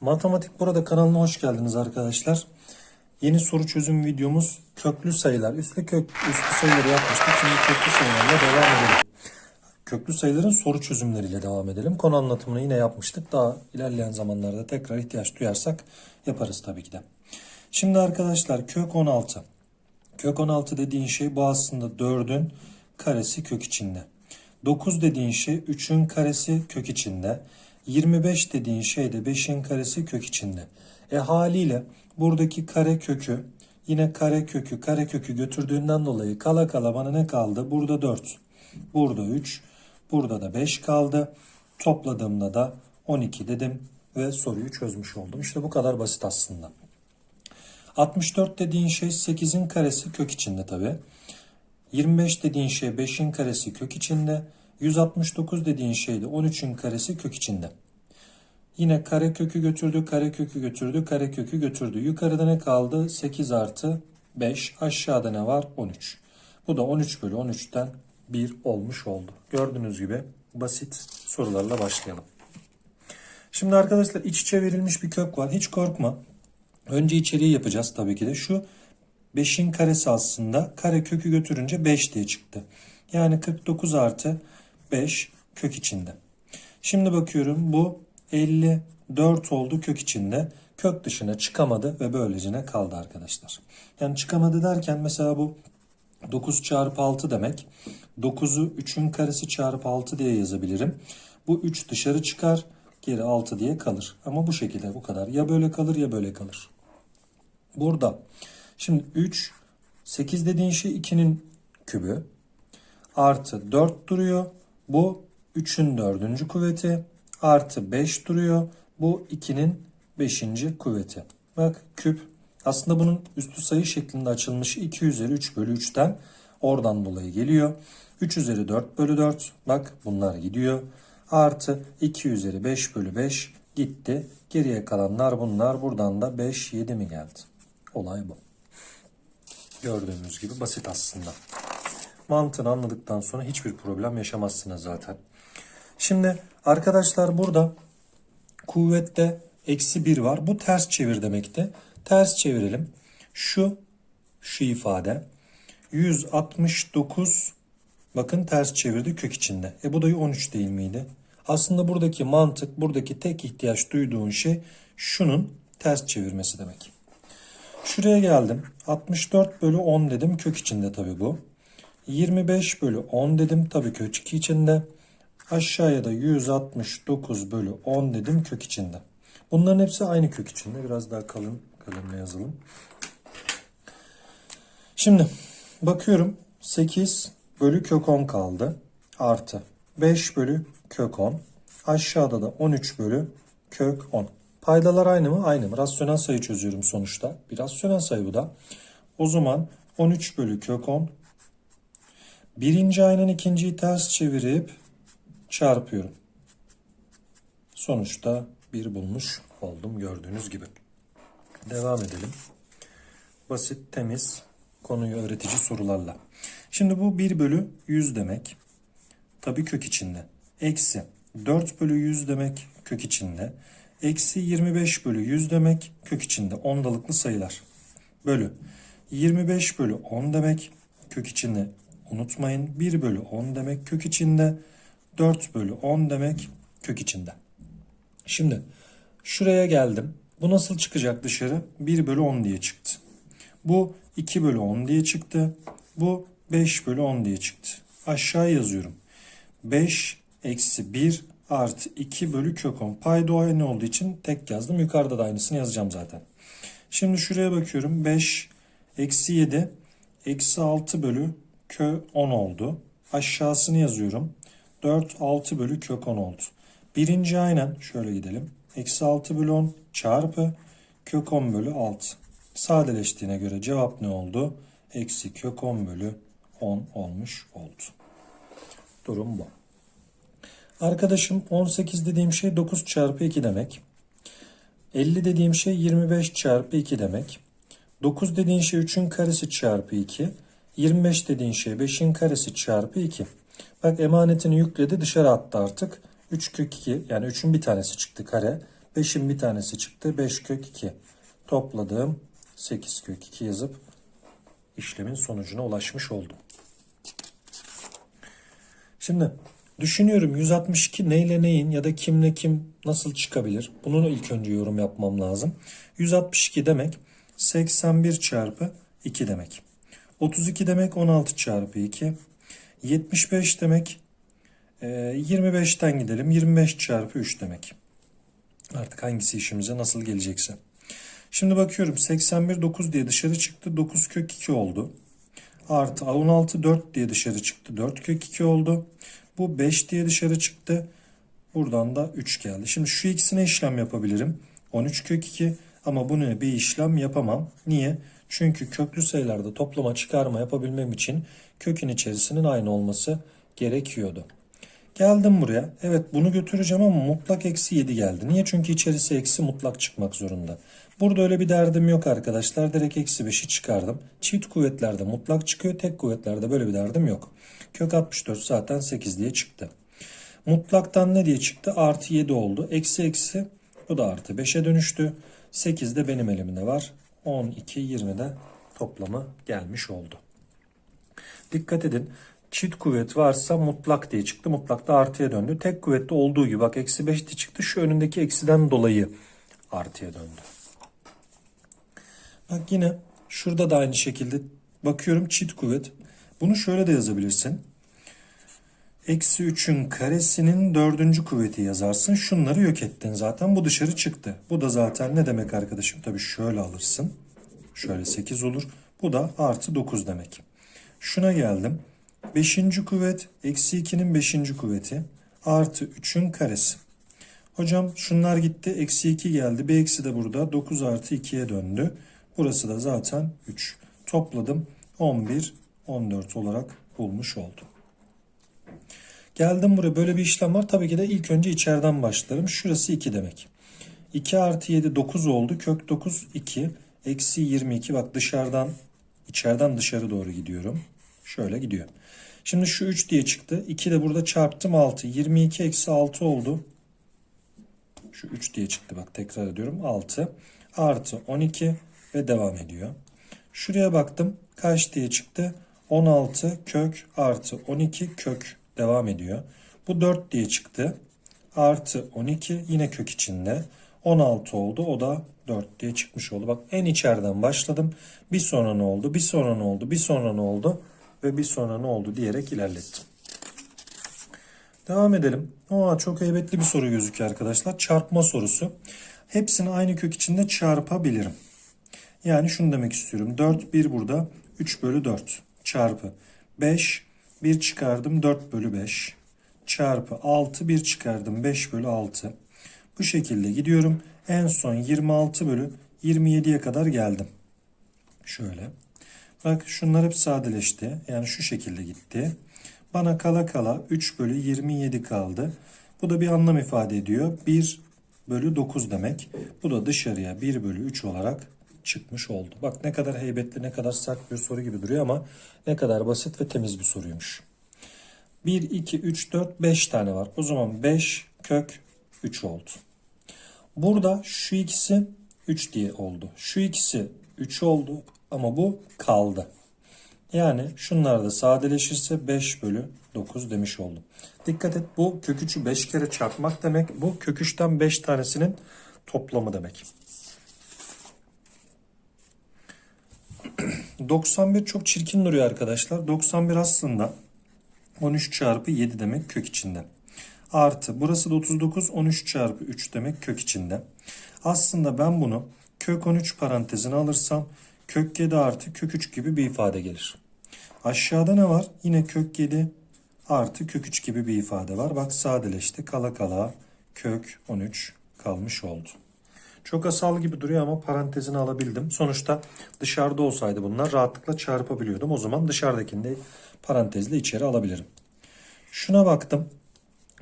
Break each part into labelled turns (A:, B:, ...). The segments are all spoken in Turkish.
A: Matematik Burada kanalına hoş geldiniz arkadaşlar. Yeni soru çözüm videomuz köklü sayılar. Üslü kök üslü sayıları yapmıştık. Şimdi köklü sayılarla devam edelim. Köklü sayıların soru çözümleriyle devam edelim. Konu anlatımını yine yapmıştık. Daha ilerleyen zamanlarda tekrar ihtiyaç duyarsak yaparız tabii ki de. Şimdi arkadaşlar kök 16. Kök 16 dediğin şey bu aslında 4'ün karesi kök içinde. 9 dediğin şey 3'ün karesi kök içinde. 25 dediğin şey de 5'in karesi kök içinde. E haliyle buradaki kare kökü yine kare kökü kare kökü götürdüğünden dolayı kala kala bana ne kaldı? Burada 4. Burada 3. Burada da 5 kaldı. Topladığımda da 12 dedim ve soruyu çözmüş oldum. İşte bu kadar basit aslında. 64 dediğin şey 8'in karesi kök içinde tabi. 25 dediğin şey 5'in karesi kök içinde. 169 dediğin şey de 13'ün karesi kök içinde. Yine kare kökü götürdü, kare kökü götürdü, kare kökü götürdü. Yukarıda ne kaldı? 8 artı 5. Aşağıda ne var? 13. Bu da 13 bölü 13'ten 1 olmuş oldu. Gördüğünüz gibi basit sorularla başlayalım. Şimdi arkadaşlar iç içe verilmiş bir kök var. Hiç korkma. Önce içeriği yapacağız tabii ki de. Şu 5'in karesi aslında kare kökü götürünce 5 diye çıktı. Yani 49 artı 5 kök içinde. Şimdi bakıyorum bu 54 oldu kök içinde. Kök dışına çıkamadı ve böylecene kaldı arkadaşlar. Yani çıkamadı derken mesela bu 9 çarpı 6 demek. 9'u 3'ün karesi çarpı 6 diye yazabilirim. Bu 3 dışarı çıkar. Geri 6 diye kalır. Ama bu şekilde bu kadar. Ya böyle kalır ya böyle kalır. Burada. Şimdi 3, 8 dediğin şey 2'nin kübü. Artı 4 duruyor. Bu 3'ün dördüncü kuvveti. Artı 5 duruyor. Bu 2'nin 5. kuvveti. Bak küp. Aslında bunun üstü sayı şeklinde açılmışı 2 üzeri 3 bölü 3'ten oradan dolayı geliyor. 3 üzeri 4 bölü 4. Bak bunlar gidiyor. Artı 2 üzeri 5 bölü 5 gitti. Geriye kalanlar bunlar. Buradan da 5, 7 mi geldi? Olay bu. Gördüğünüz gibi basit aslında. Mantığını anladıktan sonra hiçbir problem yaşamazsınız zaten. Şimdi arkadaşlar burada kuvvette eksi 1 var. Bu ters çevir demekti. Ters çevirelim. Şu, şu ifade 169 bakın ters çevirdi kök içinde. E bu da 13 değil miydi? Aslında buradaki mantık, buradaki tek ihtiyaç duyduğun şey şunun ters çevirmesi demek. Şuraya geldim. 64 bölü 10 dedim. Kök içinde tabi bu. 25 bölü 10 dedim. Tabi kök 2 içinde. Aşağıya da 169 bölü 10 dedim kök içinde. Bunların hepsi aynı kök içinde. Biraz daha kalın kalemle yazalım. Şimdi bakıyorum 8 bölü kök 10 kaldı. Artı 5 bölü kök 10. Aşağıda da 13 bölü kök 10. Paydalar aynı mı? Aynı mı? Rasyonel sayı çözüyorum sonuçta. Bir rasyonel sayı bu da. O zaman 13 bölü kök 10. Birinci aynen ikinciyi ters çevirip çarpıyorum. Sonuçta bir bulmuş oldum gördüğünüz gibi. Devam edelim. Basit, temiz, konuyu öğretici sorularla. Şimdi bu 1 bölü 100 demek. Tabii kök içinde. Eksi 4 bölü 100 demek kök içinde. Eksi 25 bölü 100 demek kök içinde. Ondalıklı sayılar. Bölü 25 bölü 10 demek kök içinde. Unutmayın 1 bölü 10 demek kök içinde. 4 bölü 10 demek kök içinde. Şimdi şuraya geldim. Bu nasıl çıkacak dışarı? 1 bölü 10 diye çıktı. Bu 2 bölü 10 diye çıktı. Bu 5 bölü 10 diye çıktı. Aşağı yazıyorum. 5 eksi 1 artı 2 bölü kök 10. Payda o aynı olduğu için tek yazdım. Yukarıda da aynısını yazacağım zaten. Şimdi şuraya bakıyorum. 5 eksi 7 eksi 6 bölü kök 10 oldu. Aşağısını yazıyorum. 4 6 bölü kök 10 oldu. Birinci aynen şöyle gidelim. Eksi 6 bölü 10 çarpı kök 10 bölü 6. Sadeleştiğine göre cevap ne oldu? Eksi kök 10 bölü 10 olmuş oldu. Durum bu. Arkadaşım 18 dediğim şey 9 çarpı 2 demek. 50 dediğim şey 25 çarpı 2 demek. 9 dediğin şey 3'ün karesi çarpı 2. 25 dediğin şey 5'in karesi çarpı 2. Bak emanetini yükledi dışarı attı artık. 3 kök 2 yani 3'ün bir tanesi çıktı kare. 5'in bir tanesi çıktı. 5 kök 2. Topladım. 8 kök 2 yazıp işlemin sonucuna ulaşmış oldum. Şimdi düşünüyorum 162 neyle neyin ya da kimle kim nasıl çıkabilir? Bunu ilk önce yorum yapmam lazım. 162 demek 81 çarpı 2 demek. 32 demek 16 çarpı 2. 75 demek e, 25'ten gidelim 25 çarpı 3 demek. Artık hangisi işimize nasıl gelecekse. Şimdi bakıyorum 81 9 diye dışarı çıktı. 9 kök 2 oldu. Artı 16 4 diye dışarı çıktı. 4 kök 2 oldu. Bu 5 diye dışarı çıktı. Buradan da 3 geldi. Şimdi şu ikisine işlem yapabilirim. 13 kök 2 ama bunu bir işlem yapamam. Niye? Çünkü köklü sayılarda toplama çıkarma yapabilmem için kökün içerisinin aynı olması gerekiyordu. Geldim buraya. Evet bunu götüreceğim ama mutlak eksi 7 geldi. Niye? Çünkü içerisi eksi mutlak çıkmak zorunda. Burada öyle bir derdim yok arkadaşlar. Direkt eksi 5'i çıkardım. Çift kuvvetlerde mutlak çıkıyor. Tek kuvvetlerde böyle bir derdim yok. Kök 64 zaten 8 diye çıktı. Mutlaktan ne diye çıktı? Artı 7 oldu. Eksi eksi bu da artı 5'e dönüştü. 8 de benim elimde var. 12, 20 de toplamı gelmiş oldu. Dikkat edin. Çift kuvvet varsa mutlak diye çıktı. Mutlak da artıya döndü. Tek kuvvette olduğu gibi bak eksi 5 diye çıktı. Şu önündeki eksiden dolayı artıya döndü. Bak yine şurada da aynı şekilde bakıyorum çift kuvvet. Bunu şöyle de yazabilirsin. Eksi 3'ün karesinin dördüncü kuvveti yazarsın. Şunları yok ettin zaten. Bu dışarı çıktı. Bu da zaten ne demek arkadaşım? Tabii şöyle alırsın. Şöyle 8 olur. Bu da artı 9 demek. Şuna geldim. 5. kuvvet eksi 2'nin 5. kuvveti artı 3'ün karesi. Hocam şunlar gitti. Eksi 2 geldi. Bir eksi de burada. 9 artı 2'ye döndü. Burası da zaten 3. Topladım. 11, 14 olarak bulmuş oldum. Geldim buraya böyle bir işlem var. Tabii ki de ilk önce içeriden başlarım. Şurası 2 demek. 2 artı 7 9 oldu. Kök 9 2. Eksi 22 bak dışarıdan içeriden dışarı doğru gidiyorum. Şöyle gidiyor. Şimdi şu 3 diye çıktı. 2 de burada çarptım 6. 22 eksi 6 oldu. Şu 3 diye çıktı bak tekrar ediyorum. 6 artı 12 ve devam ediyor. Şuraya baktım. Kaç diye çıktı? 16 kök artı 12 kök devam ediyor. Bu 4 diye çıktı. Artı 12 yine kök içinde. 16 oldu. O da 4 diye çıkmış oldu. Bak en içeriden başladım. Bir sonra ne oldu? Bir sonra ne oldu? Bir sonra ne oldu? Ve bir sonra ne oldu diyerek ilerlettim. Devam edelim. Aa, çok heybetli bir soru gözüküyor arkadaşlar. Çarpma sorusu. Hepsini aynı kök içinde çarpabilirim. Yani şunu demek istiyorum. 4, 1 burada. 3 bölü 4 çarpı 5, 1 çıkardım 4 bölü 5 çarpı 6, 1 çıkardım 5 bölü 6. Bu şekilde gidiyorum. En son 26 bölü 27'ye kadar geldim. Şöyle. Bak şunlar hep sadeleşti. Yani şu şekilde gitti. Bana kala kala 3 bölü 27 kaldı. Bu da bir anlam ifade ediyor. 1 bölü 9 demek. Bu da dışarıya 1 bölü 3 olarak çıkmış oldu. Bak ne kadar heybetli, ne kadar sert bir soru gibi duruyor ama ne kadar basit ve temiz bir soruymuş. 1, 2, 3, 4, 5 tane var. O zaman 5 kök 3 oldu. Burada şu ikisi 3 diye oldu. Şu ikisi 3 oldu ama bu kaldı. Yani şunlar da sadeleşirse 5 bölü 9 demiş oldum. Dikkat et bu kök 3'ü 5 kere çarpmak demek. Bu kök 3'ten 5 tanesinin toplamı demek. 91 çok çirkin duruyor arkadaşlar. 91 aslında 13 çarpı 7 demek kök içinde. Artı burası da 39 13 çarpı 3 demek kök içinde. Aslında ben bunu kök 13 parantezine alırsam kök 7 artı kök 3 gibi bir ifade gelir. Aşağıda ne var? Yine kök 7 artı kök 3 gibi bir ifade var. Bak sadeleşti. Kala kala kök 13 kalmış oldu. Çok asal gibi duruyor ama parantezini alabildim. Sonuçta dışarıda olsaydı bunlar rahatlıkla çarpabiliyordum. O zaman dışarıdakini de parantezle içeri alabilirim. Şuna baktım.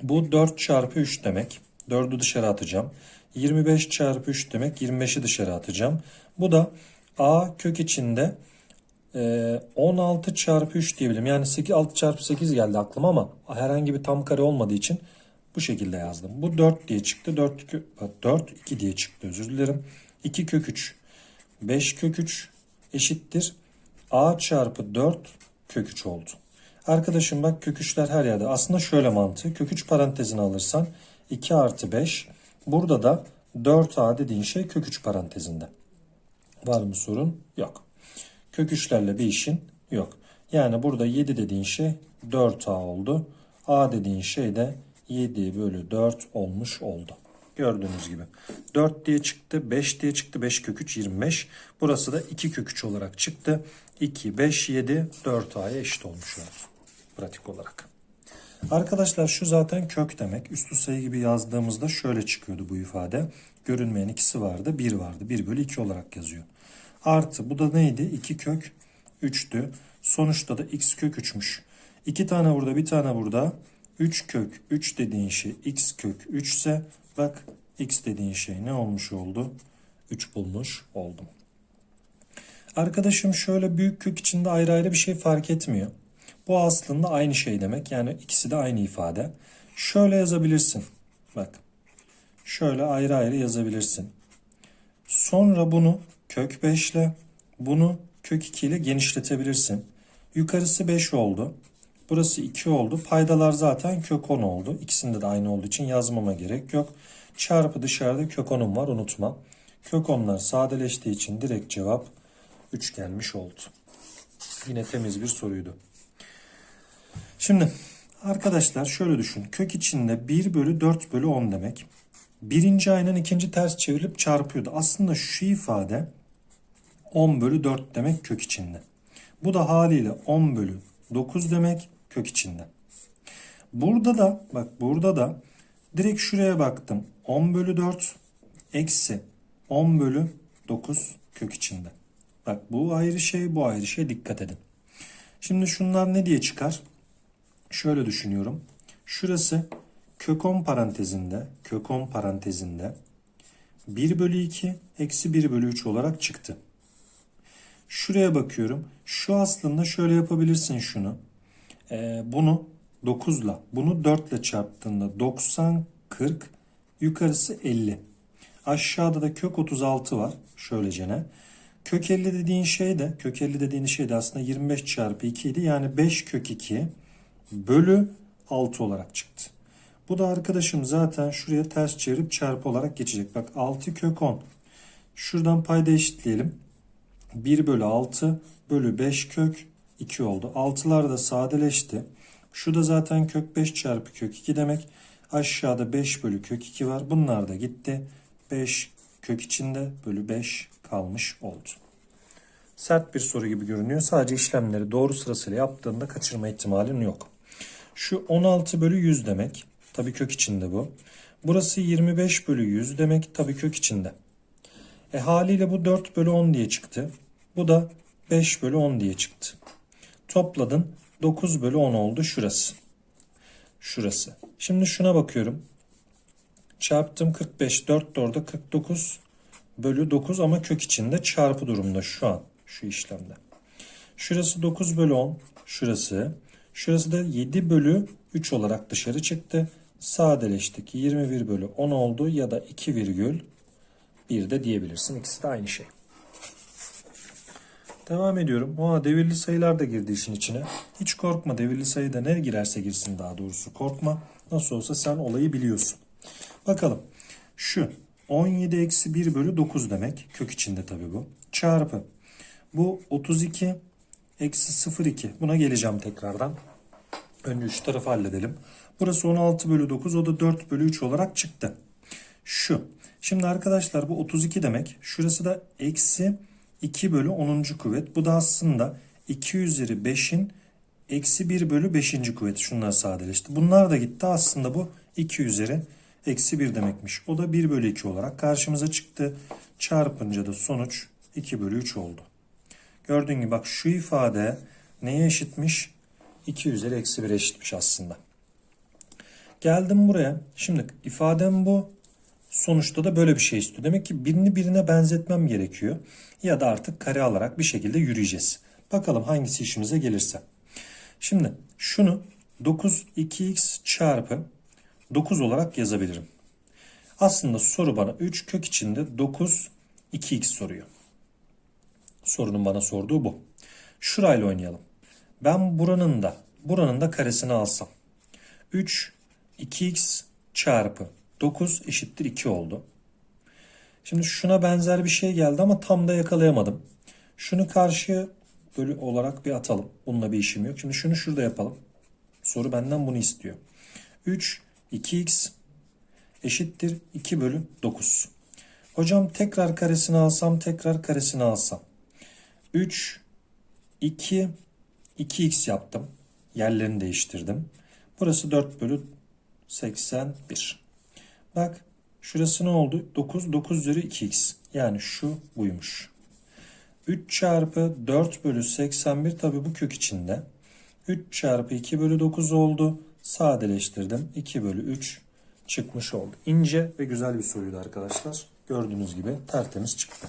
A: Bu 4 çarpı 3 demek. 4'ü dışarı atacağım. 25 çarpı 3 demek. 25'i dışarı atacağım. Bu da a kök içinde 16 çarpı 3 diyebilirim. Yani 8, 6 çarpı 8 geldi aklıma ama herhangi bir tam kare olmadığı için Bu şekilde yazdım. Bu 4 diye çıktı. 4, 4 2 diye çıktı özür dilerim. 2 kök 3. 5 kök 3 eşittir. A çarpı 4 kök 3 oldu. Arkadaşım bak kök 3'ler her yerde. Aslında şöyle mantığı. Kök 3 parantezini alırsan 2 artı 5. Burada da 4A dediğin şey kök 3 parantezinde. Var mı sorun? Yok. Kök 3'lerle bir işin yok. Yani burada 7 dediğin şey 4A oldu. A dediğin şey de 7 bölü 4 olmuş oldu. Gördüğünüz gibi. 4 diye çıktı. 5 diye çıktı. 5 kök 3 25. Burası da 2 kök 3 olarak çıktı. 2, 5, 7, 4A'ya eşit olmuş oldu. Pratik olarak. Arkadaşlar şu zaten kök demek. Üstü sayı gibi yazdığımızda şöyle çıkıyordu bu ifade. Görünmeyen ikisi vardı. 1 vardı. 1 bölü 2 olarak yazıyor. Artı bu da neydi? 2 kök 3'tü. Sonuçta da x kök 3'müş. 2 tane burada bir tane burada. 3 kök 3 dediğin şey x kök 3 ise bak x dediğin şey ne olmuş oldu? 3 bulmuş oldum. Arkadaşım şöyle büyük kök içinde ayrı ayrı bir şey fark etmiyor. Bu aslında aynı şey demek. Yani ikisi de aynı ifade. Şöyle yazabilirsin. Bak. Şöyle ayrı ayrı yazabilirsin. Sonra bunu kök 5 ile bunu kök 2 ile genişletebilirsin. Yukarısı 5 oldu. Burası 2 oldu. Paydalar zaten kök 10 oldu. İkisinde de aynı olduğu için yazmama gerek yok. Çarpı dışarıda kök 10'um var unutma. Kök 10'lar sadeleştiği için direkt cevap 3 gelmiş oldu. Yine temiz bir soruydu. Şimdi arkadaşlar şöyle düşün. Kök içinde 1 bölü 4 bölü 10 demek. Birinci aynen ikinci ters çevrilip çarpıyordu. Aslında şu ifade 10 bölü 4 demek kök içinde. Bu da haliyle 10 bölü 9 demek kök içinde. Burada da bak burada da direkt şuraya baktım. 10 bölü 4 eksi 10 bölü 9 kök içinde. Bak bu ayrı şey bu ayrı şey dikkat edin. Şimdi şunlar ne diye çıkar? Şöyle düşünüyorum. Şurası kök 10 parantezinde kök 10 parantezinde 1 bölü 2 eksi 1 bölü 3 olarak çıktı. Şuraya bakıyorum. Şu aslında şöyle yapabilirsin şunu. Ee, bunu 9 ile bunu 4 ile çarptığında 90 40 yukarısı 50. Aşağıda da kök 36 var. Şöylecene. Kök 50 dediğin şey de kök 50 dediğin şey de aslında 25 çarpı 2 idi. Yani 5 kök 2 bölü 6 olarak çıktı. Bu da arkadaşım zaten şuraya ters çevirip çarpı olarak geçecek. Bak 6 kök 10. Şuradan payda eşitleyelim. 1 bölü 6 bölü 5 kök 2 oldu. 6'lar da sadeleşti. Şu da zaten kök 5 çarpı kök 2 demek. Aşağıda 5 bölü kök 2 var. Bunlar da gitti. 5 kök içinde bölü 5 kalmış oldu. Sert bir soru gibi görünüyor. Sadece işlemleri doğru sırasıyla yaptığında kaçırma ihtimalin yok. Şu 16 bölü 100 demek. Tabii kök içinde bu. Burası 25 bölü 100 demek. Tabii kök içinde. E haliyle bu 4 bölü 10 diye çıktı. Bu da 5 bölü 10 diye çıktı. Topladın 9 bölü 10 oldu şurası. Şurası. Şimdi şuna bakıyorum. Çarptım 45. 4 de orada 49 bölü 9 ama kök içinde çarpı durumda şu an. Şu işlemde. Şurası 9 bölü 10. Şurası. Şurası da 7 bölü 3 olarak dışarı çıktı. Sadeleştik. 21 bölü 10 oldu ya da 2 virgül 1 de diyebilirsin. İkisi de aynı şey. Devam ediyorum. Oha devirli sayılar da girdi işin içine. Hiç korkma devirli sayıda ne girerse girsin daha doğrusu korkma. Nasıl olsa sen olayı biliyorsun. Bakalım. Şu 17 eksi 1 bölü 9 demek. Kök içinde tabii bu. Çarpı. Bu 32 eksi 0,2. Buna geleceğim tekrardan. Önce şu tarafı halledelim. Burası 16 bölü 9. O da 4 bölü 3 olarak çıktı. Şu. Şimdi arkadaşlar bu 32 demek. Şurası da eksi 2 bölü 10. kuvvet. Bu da aslında 2 üzeri 5'in eksi 1 bölü 5. kuvveti. Şunlar sadeleşti. Bunlar da gitti. Aslında bu 2 üzeri eksi 1 demekmiş. O da 1 bölü 2 olarak karşımıza çıktı. Çarpınca da sonuç 2 bölü 3 oldu. Gördüğün gibi bak şu ifade neye eşitmiş? 2 üzeri eksi 1 eşitmiş aslında. Geldim buraya. Şimdi ifadem bu. Sonuçta da böyle bir şey istiyor. Demek ki birini birine benzetmem gerekiyor. Ya da artık kare alarak bir şekilde yürüyeceğiz. Bakalım hangisi işimize gelirse. Şimdi şunu 9 2x çarpı 9 olarak yazabilirim. Aslında soru bana 3 kök içinde 9 2x soruyor. Sorunun bana sorduğu bu. Şurayla oynayalım. Ben buranın da buranın da karesini alsam. 3 2x çarpı 9 eşittir 2 oldu. Şimdi şuna benzer bir şey geldi ama tam da yakalayamadım. Şunu karşıya bölü olarak bir atalım. Bununla bir işim yok. Şimdi şunu şurada yapalım. Soru benden bunu istiyor. 3 2x eşittir 2 bölü 9. Hocam tekrar karesini alsam tekrar karesini alsam. 3 2 2x yaptım. Yerlerini değiştirdim. Burası 4 bölü 81. Bak şurası ne oldu? 9 9 üzeri 2x. Yani şu buymuş. 3 çarpı 4 bölü 81 tabi bu kök içinde. 3 çarpı 2 bölü 9 oldu. Sadeleştirdim. 2 bölü 3 çıkmış oldu. İnce ve güzel bir soruydu arkadaşlar. Gördüğünüz gibi tertemiz çıktı.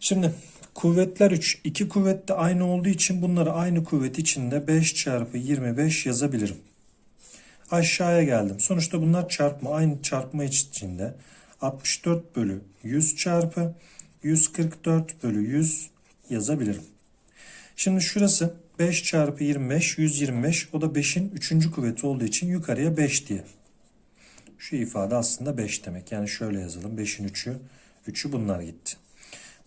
A: Şimdi kuvvetler 3. İki kuvvet de aynı olduğu için bunları aynı kuvvet içinde 5 çarpı 25 yazabilirim. Aşağıya geldim. Sonuçta bunlar çarpma. Aynı çarpma içinde 64 bölü 100 çarpı 144 bölü 100 yazabilirim. Şimdi şurası 5 çarpı 25 125 o da 5'in 3. kuvveti olduğu için yukarıya 5 diye. Şu ifade aslında 5 demek. Yani şöyle yazalım 5'in 3'ü 3'ü bunlar gitti.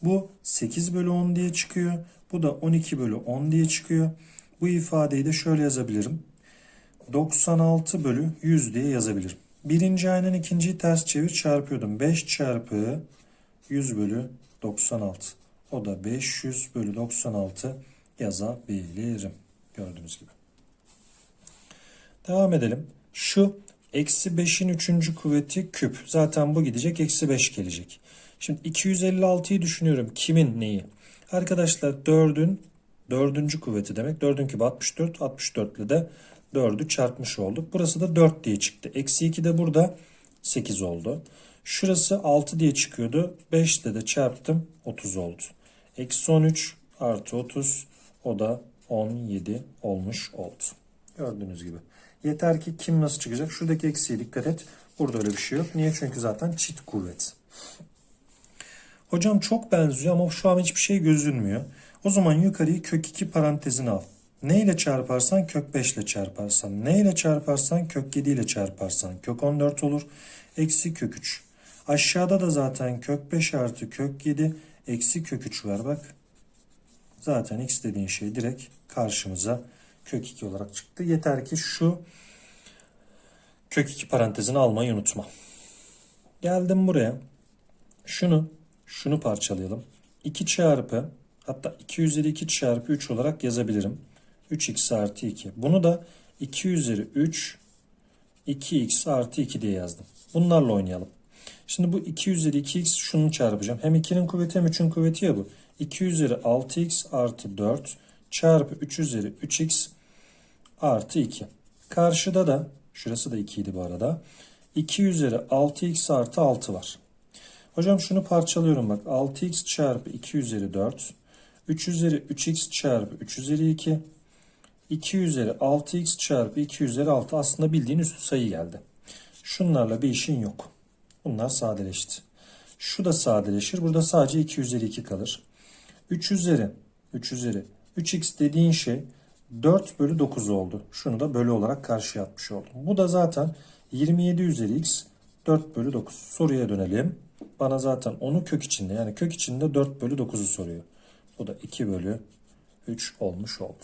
A: Bu 8 bölü 10 diye çıkıyor. Bu da 12 bölü 10 diye çıkıyor. Bu ifadeyi de şöyle yazabilirim. 96 bölü 100 diye yazabilirim. Birinci aynen ikinciyi ters çevir çarpıyordum. 5 çarpı 100 bölü 96. O da 500 bölü 96 yazabilirim. Gördüğünüz gibi. Devam edelim. Şu eksi 5'in 3. kuvveti küp. Zaten bu gidecek. Eksi 5 gelecek. Şimdi 256'yı düşünüyorum. Kimin neyi? Arkadaşlar 4'ün 4. kuvveti demek. 4'ün kübü 64. 64 ile de 4'ü çarpmış olduk. Burası da 4 diye çıktı. Eksi 2 de burada 8 oldu. Şurası 6 diye çıkıyordu. 5 ile de çarptım. 30 oldu. Eksi 13 artı 30 o da 17 olmuş oldu. Gördüğünüz gibi. Yeter ki kim nasıl çıkacak? Şuradaki eksiye dikkat et. Burada öyle bir şey yok. Niye? Çünkü zaten çift kuvvet. Hocam çok benziyor ama şu an hiçbir şey gözünmüyor. O zaman yukarıyı kök 2 parantezine al. Ne ile çarparsan kök 5 ile çarparsan. Ne ile çarparsan kök 7 ile çarparsan. Kök 14 olur. Eksi kök 3. Aşağıda da zaten kök 5 artı kök 7 eksi kök 3 var bak. Zaten x dediğin şey direkt karşımıza kök 2 olarak çıktı. Yeter ki şu kök 2 parantezini almayı unutma. Geldim buraya. Şunu şunu parçalayalım. 2 çarpı hatta 2 üzeri 2 çarpı 3 olarak yazabilirim. 3x artı 2. Bunu da 2 üzeri 3 2x artı 2 diye yazdım. Bunlarla oynayalım. Şimdi bu 2 üzeri 2x şunu çarpacağım. Hem 2'nin kuvveti hem 3'ün kuvveti ya bu. 2 üzeri 6x artı 4 çarpı 3 üzeri 3x artı 2. Karşıda da şurası da 2 idi bu arada. 2 üzeri 6x artı 6 var. Hocam şunu parçalıyorum bak. 6x çarpı 2 üzeri 4. 3 üzeri 3x çarpı 3 üzeri 2. 2 üzeri 6x çarpı 2 üzeri 6 aslında bildiğin üstü sayı geldi. Şunlarla bir işin yok. Bunlar sadeleşti. Şu da sadeleşir. Burada sadece 2 üzeri 2 kalır. 3 üzeri 3 üzeri 3x dediğin şey 4 bölü 9 oldu. Şunu da bölü olarak karşıya atmış oldum. Bu da zaten 27 üzeri x 4 bölü 9. Soruya dönelim. Bana zaten onu kök içinde yani kök içinde 4 bölü 9'u soruyor. Bu da 2 bölü 3 olmuş oldu.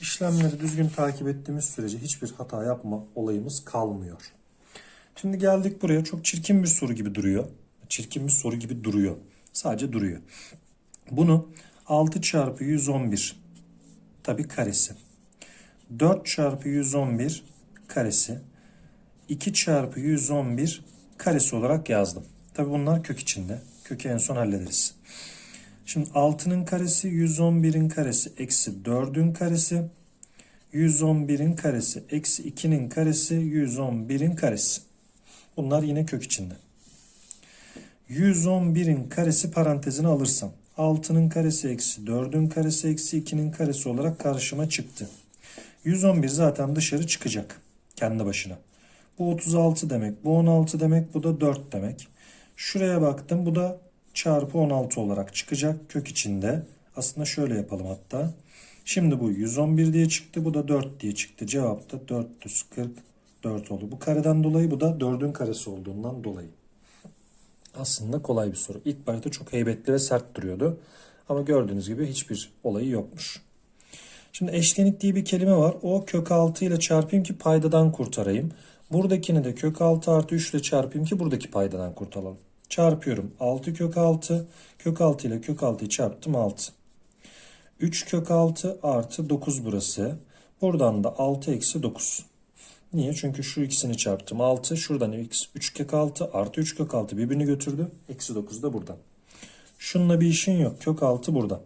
A: İşlemleri düzgün takip ettiğimiz sürece hiçbir hata yapma olayımız kalmıyor. Şimdi geldik buraya çok çirkin bir soru gibi duruyor. Çirkin bir soru gibi duruyor. Sadece duruyor. Bunu 6 çarpı 111 tabi karesi. 4 çarpı 111 karesi. 2 çarpı 111 karesi olarak yazdım. Tabi bunlar kök içinde. Kökü en son hallederiz. Şimdi 6'nın karesi 111'in karesi eksi 4'ün karesi 111'in karesi eksi 2'nin karesi 111'in karesi. Bunlar yine kök içinde. 111'in karesi parantezine alırsam 6'nın karesi eksi 4'ün karesi eksi 2'nin karesi olarak karşıma çıktı. 111 zaten dışarı çıkacak kendi başına. Bu 36 demek, bu 16 demek, bu da 4 demek. Şuraya baktım bu da çarpı 16 olarak çıkacak kök içinde. Aslında şöyle yapalım hatta. Şimdi bu 111 diye çıktı, bu da 4 diye çıktı. Cevap da 444 oldu. Bu kareden dolayı bu da 4'ün karesi olduğundan dolayı. Aslında kolay bir soru. İlk başta çok heybetli ve sert duruyordu. Ama gördüğünüz gibi hiçbir olayı yokmuş. Şimdi eşlenik diye bir kelime var. O kök 6 ile çarpayım ki paydadan kurtarayım. Buradakini de kök 6 artı 3 ile çarpayım ki buradaki paydadan kurtaralım. Çarpıyorum. 6 kök 6. Kök 6 ile kök 6'yı çarptım 6. 3 kök 6 artı 9 burası. Buradan da 6 eksi 9. Niye? Çünkü şu ikisini çarptım 6. Şuradan x 3 kök 6 artı 3 kök 6 birbirini götürdü. Eksi 9 da buradan. Şununla bir işin yok. Kök 6 burada.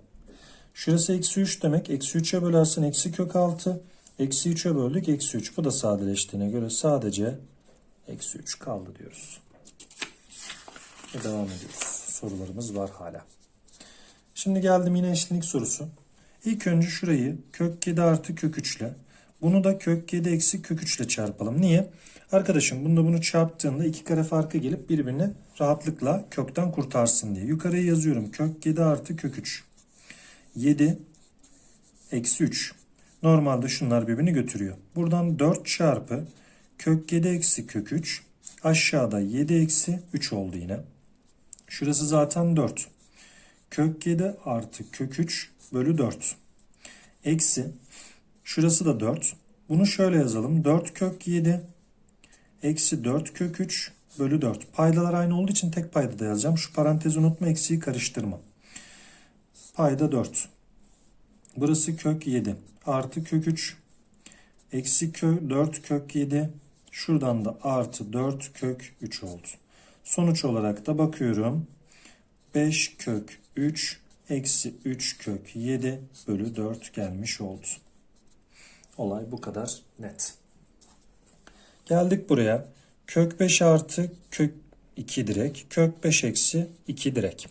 A: Şurası eksi 3 demek. Eksi 3'e bölersen eksi kök 6. Eksi 3'e böldük. Eksi 3. Bu da sadeleştiğine göre sadece eksi 3 kaldı diyoruz. Ve devam ediyoruz. Sorularımız var hala. Şimdi geldim yine eşlenik sorusu. İlk önce şurayı kök 7 artı kök 3 ile bunu da kök 7 eksi kök 3 ile çarpalım. Niye? Arkadaşım bunda bunu çarptığında iki kare farkı gelip birbirini rahatlıkla kökten kurtarsın diye. Yukarıya yazıyorum. Kök 7 artı kök 3. 7 eksi 3. Normalde şunlar birbirini götürüyor. Buradan 4 çarpı kök 7 eksi kök 3. Aşağıda 7 eksi 3 oldu yine. Şurası zaten 4. Kök 7 artı kök 3 bölü 4. Eksi. Şurası da 4. Bunu şöyle yazalım. 4 kök 7 eksi 4 kök 3 bölü 4. Paydalar aynı olduğu için tek payda da yazacağım. Şu parantezi unutma eksiği karıştırma. Payda 4. Burası kök 7 artı kök 3 eksi kök 4 kök 7 şuradan da artı 4 kök 3 oldu. Sonuç olarak da bakıyorum 5 kök 3 eksi 3 kök 7 bölü 4 gelmiş oldu. Olay bu kadar net. Geldik buraya. Kök 5 artı kök 2 direk. Kök 5 eksi 2 direk.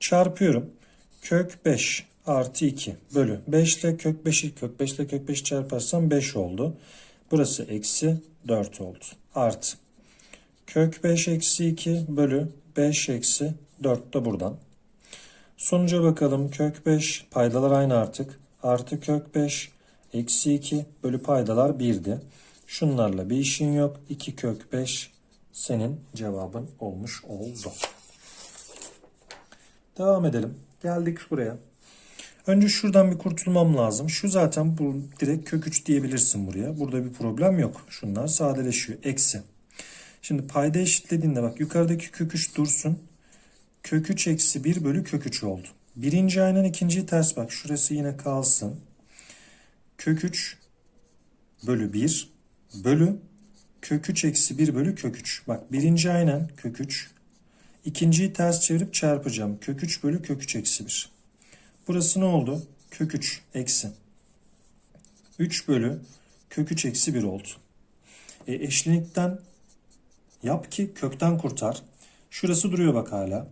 A: Çarpıyorum. Kök 5 artı 2 bölü 5 ile kök 5'i kök 5 ile kök 5 çarparsam 5 oldu. Burası eksi 4 oldu. Artı. Kök 5 eksi 2 bölü 5 eksi 4 de buradan. Sonuca bakalım. Kök 5 paydalar aynı artık. Artı kök 5 eksi 2 bölü paydalar 1'di. Şunlarla bir işin yok. 2 kök 5 senin cevabın olmuş oldu. Devam edelim. Geldik buraya. Önce şuradan bir kurtulmam lazım. Şu zaten bu direkt kök 3 diyebilirsin buraya. Burada bir problem yok. Şunlar sadeleşiyor. Eksi. Şimdi payda eşitlediğinde bak yukarıdaki kök 3 dursun. Kök 3 eksi 1 bölü kök 3 oldu. Birinci aynen ikinciyi ters bak. Şurası yine kalsın. Kök 3 bölü 1 bölü kök 3 eksi 1 bölü kök 3. Bak birinci aynen kök 3. İkinciyi ters çevirip çarpacağım. Kök 3 bölü kök 3 eksi 1. Burası ne oldu? Kök 3 eksi. 3 bölü kök 3 eksi 1 oldu. E, eşlenikten yap ki kökten kurtar. Şurası duruyor bak hala.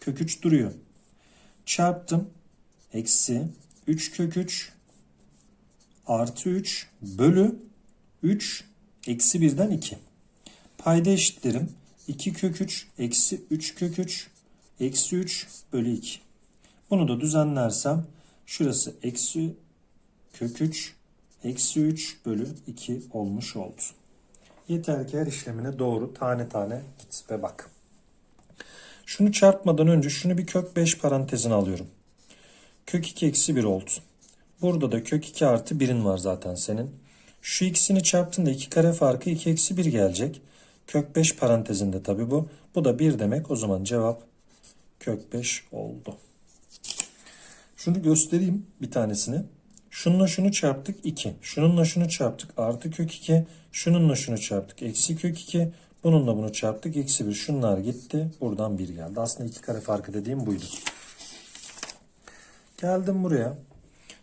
A: Kök 3 duruyor. Çarptım. Eksi 3 kök 3 artı 3 bölü 3 eksi 1'den 2. Payda eşitlerim. 2 kök 3 eksi 3 kök 3 eksi 3 bölü 2. Bunu da düzenlersem şurası eksi kök 3 eksi 3 bölü 2 olmuş oldu. Yeter ki her işlemine doğru tane tane git ve bak. Şunu çarpmadan önce şunu bir kök 5 parantezine alıyorum. Kök 2 eksi 1 oldu. Burada da kök 2 artı 1'in var zaten senin. Şu ikisini çarptığında 2 kare farkı 2 eksi 1 gelecek. Kök 5 parantezinde tabi bu. Bu da 1 demek. O zaman cevap kök 5 oldu. Şunu göstereyim bir tanesini. Şununla şunu çarptık 2. Şununla şunu çarptık artı kök 2. Şununla şunu çarptık eksi kök 2. Bununla bunu çarptık eksi 1. Şunlar gitti. Buradan 1 geldi. Aslında 2 kare farkı dediğim buydu. Geldim buraya.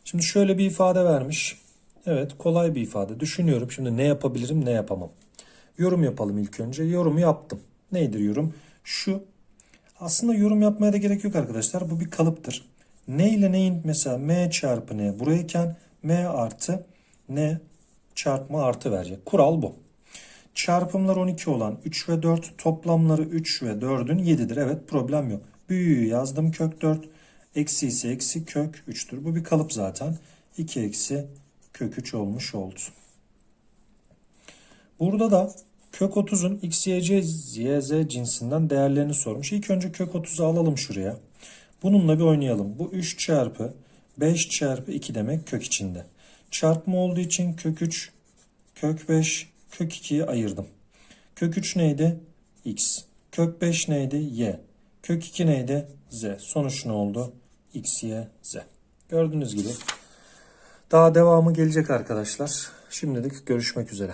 A: Şimdi şöyle bir ifade vermiş. Evet kolay bir ifade. Düşünüyorum şimdi ne yapabilirim ne yapamam. Yorum yapalım ilk önce. Yorumu yaptım. Neydir yorum? Şu. Aslında yorum yapmaya da gerek yok arkadaşlar. Bu bir kalıptır. Ne ile neyin mesela m çarpı n burayken m artı ne çarpma artı verecek. Kural bu. Çarpımlar 12 olan 3 ve 4 toplamları 3 ve 4'ün 7'dir. Evet problem yok. Büyüğü yazdım kök 4. Eksi ise eksi kök 3'tür. Bu bir kalıp zaten. 2 eksi kök 3 olmuş oldu. Burada da kök 30'un x, y, c, y, z cinsinden değerlerini sormuş. İlk önce kök 30'u alalım şuraya. Bununla bir oynayalım. Bu 3 çarpı 5 çarpı 2 demek kök içinde. Çarpma olduğu için kök 3, kök 5, kök 2'yi ayırdım. Kök 3 neydi? X. Kök 5 neydi? Y. Kök 2 neydi? Z. Sonuç ne oldu? X, Y, Z. Gördüğünüz gibi daha devamı gelecek arkadaşlar. Şimdilik görüşmek üzere.